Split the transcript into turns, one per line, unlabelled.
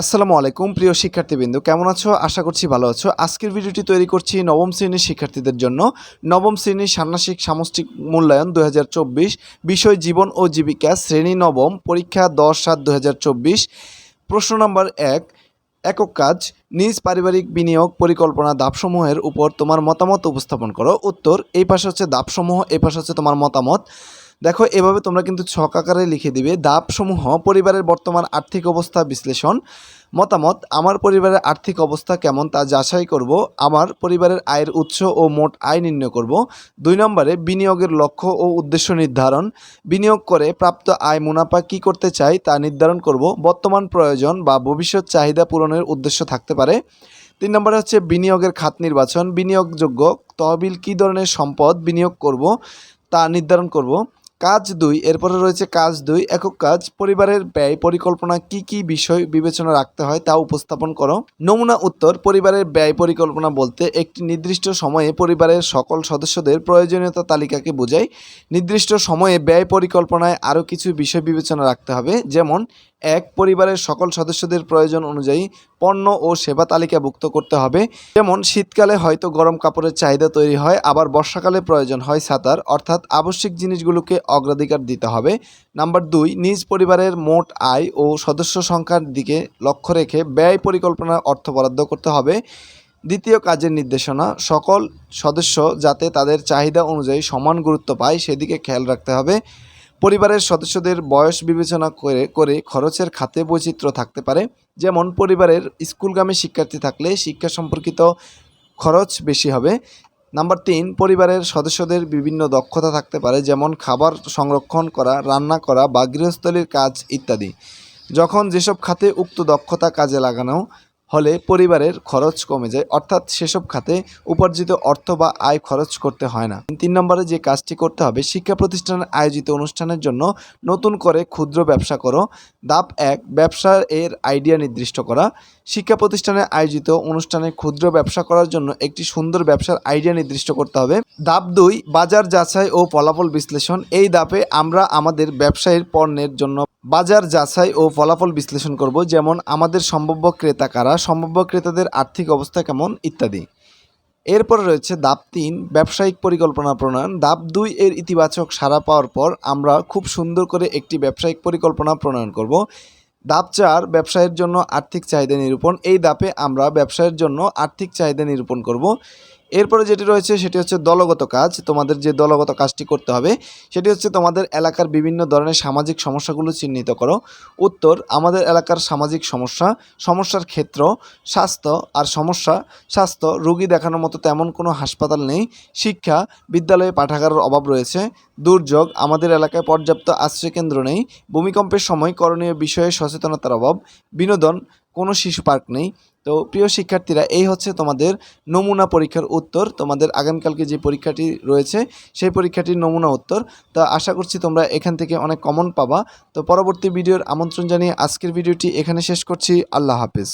আসসালামু আলাইকুম, প্রিয় শিক্ষার্থীবৃন্দ। কেমন আছো? আশা করছি ভালো আছো। আজকের ভিডিওটি তৈরি করছি নবম শ্রেণির শিক্ষার্থীদের জন্য। নবম শ্রেণির ষান্মাসিক সামষ্টিক মূল্যায়ন দুহাজার চব্বিশ, বিষয় জীবন ও জীবিকা, শ্রেণি নবম, পরীক্ষা দশ সাত দু প্রশ্ন নম্বর এক, একক কাজ, নিজ পারিবারিক বিনিয়োগ পরিকল্পনা দাপসমূহের উপর তোমার মতামত উপস্থাপন করো। উত্তর, এই পাশে হচ্ছে দাপসমূহ এই পাশে হচ্ছে তোমার মতামত। দেখো, এভাবে তোমরা কিন্তু ছক আকারে লিখে দিবে। ধাপসমূহ, পরিবারের বর্তমান আর্থিক অবস্থা বিশ্লেষণ। মতামত, আমার পরিবারের আর্থিক অবস্থা কেমন তা যাচাই করব। আমার পরিবারের আয়ের উৎস ও মোট আয় নির্ণয় করব। দুই নম্বরে, বিনিয়োগের লক্ষ্য ও উদ্দেশ্য নির্ধারণ। বিনিয়োগ করে প্রাপ্ত আয় মুনাফা কী করতে চাই তা নির্ধারণ করব। বর্তমান প্রয়োজন বা ভবিষ্যৎ চাহিদা পূরণের উদ্দেশ্য থাকতে পারে। তিন নম্বরে হচ্ছে বিনিয়োগের খাত নির্বাচন। বিনিয়োগযোগ্য তহবিল কী ধরনের সম্পদ বিনিয়োগ করব তা নির্ধারণ করব। কাজ দুই, এরপরে রয়েছে কাজ দুই, একক কাজ, পরিবারের ব্যয় পরিকল্পনা কি কি বিষয় বিবেচনা রাখতে হয় তা উপস্থাপন করো। নমুনা উত্তর, পরিবারের ব্যয় পরিকল্পনা বলতে একটি নির্দিষ্ট সময়ে পরিবারের সকল সদস্যদের প্রয়োজনীয়তা তালিকাকে বোঝায়। নির্দিষ্ট সময়ে ব্যয় পরিকল্পনায় আরও কিছু বিষয় বিবেচনা রাখতে হবে, যেমন এক পরিবারের সকল সদস্যদের প্রয়োজন অনুযায়ী পণ্য ও সেবা তালিকাভুক্ত করতে হবে। যেমন, শীতকালে হয়তো গরম কাপড়ের চাহিদা তৈরি হয়, আবার বর্ষাকালে প্রয়োজন হয় সাঁতার, অর্থাৎ আবশ্যিক জিনিসগুলোকে অগ্রাধিকার দিতে হবে। নাম্বার দুই, নিজ পরিবারের মোট আয় ও সদস্য সংখ্যার দিকে লক্ষ্য রেখে ব্যয় পরিকল্পনা অর্থ বরাদ্দ করতে হবে। দ্বিতীয় কাজের নির্দেশনা, সকল সদস্য যাতে তাদের চাহিদা অনুযায়ী সমান গুরুত্ব পায়, সেদিকে খেয়াল রাখতে হবে। পরিবারের সদস্যদের বয়স বিবেচনা করে করে খরচের খাতে বৈচিত্র্য থাকতে পারে। যেমন, পরিবারের স্কুলগামী শিক্ষার্থী থাকলে শিক্ষা সম্পর্কিত খরচ বেশি হবে। নাম্বার তিন, পরিবারের সদস্যদের বিভিন্ন দক্ষতা থাকতে পারে, যেমন খাবার সংরক্ষণ করা, রান্না করা বা গৃহস্থলীর কাজ ইত্যাদি। যখন যেসব খাতে উক্ত দক্ষতা কাজে লাগানো হলে পরিবারের খরচ কমে যায়, অর্থাৎ সেসব খাতে উপার্জিত অর্থ বা আয় খরচ করতে হয় না। তিন নম্বরে যে কাজটি করতে হবে, শিক্ষা প্রতিষ্ঠানের আয়োজিত অনুষ্ঠানের জন্য নতুন করে ক্ষুদ্র ব্যবসা করো। দাপ এক, ব্যবসার এর আইডিয়া নির্দিষ্ট করা। শিক্ষা প্রতিষ্ঠানে আয়োজিত অনুষ্ঠানে ক্ষুদ্র ব্যবসা করার জন্য একটি সুন্দর ব্যবসার আইডিয়া নির্দিষ্ট করতে হবে। দাপ দুই, বাজার যাচাই ও ফলাফল বিশ্লেষণ। এই দাপে আমরা আমাদের ব্যবসায়ীর পণ্যের জন্য বাজার যাচাই ও ফলাফল বিশ্লেষণ করব। যেমন, আমাদের সম্ভাব্য ক্রেতা কারা সম্ভাব্য ক্রেতাদের আর্থিক অবস্থা কেমন, ইত্যাদি। এরপরে রয়েছে দাপ তিন, ব্যবসায়িক পরিকল্পনা প্রণয়ন। দাপ দুই এর ইতিবাচক সাড়া পাওয়ার পর আমরা খুব সুন্দর করে একটি ব্যবসায়িক পরিকল্পনা প্রণয়ন করব। দাপ চার, ব্যবসায়ের জন্য আর্থিক চাহিদা নিরূপণ। এই দাপে আমরা ব্যবসায়ের জন্য আর্থিক চাহিদা নিরূপণ করব। এরপরে যেটি রয়েছে সেটি হচ্ছে দলগত কাজ। তোমাদের যে দলগত কাজটি করতে হবে, সেটি হচ্ছে তোমাদের এলাকার বিভিন্ন ধরনের সামাজিক সমস্যাগুলো চিহ্নিত করো। উত্তর, আমাদের এলাকার সামাজিক সমস্যা, সমস্যার ক্ষেত্র, স্বাস্থ্য আর সমস্যা। স্বাস্থ্য, রোগী দেখানোর মতো তেমন কোনো হাসপাতাল নেই। শিক্ষা, বিদ্যালয়ে পাঠাগারের অভাব রয়েছে। দুর্যোগ, আমাদের এলাকায় পর্যাপ্ত আশ্রয়কেন্দ্র নেই। ভূমিকম্পের সময় করণীয় বিষয়ে সচেতনতার অভাব। বিনোদন, কোনো শিশু পার্ক নেই। তো প্রিয় শিক্ষার্থীরা, এই হচ্ছে তোমাদের নমুনা পরীক্ষার উত্তর। তোমাদের আগামীকালকে যে পরীক্ষাটি রয়েছে, সেই পরীক্ষাটির নমুনা উত্তর। তো আশা করছি তোমরা এখান থেকে অনেক কমন পাবা। তো পরবর্তী ভিডিওর আমন্ত্রণ জানিয়ে আজকের ভিডিওটি এখানে শেষ করছি। আল্লাহ হাফেজ।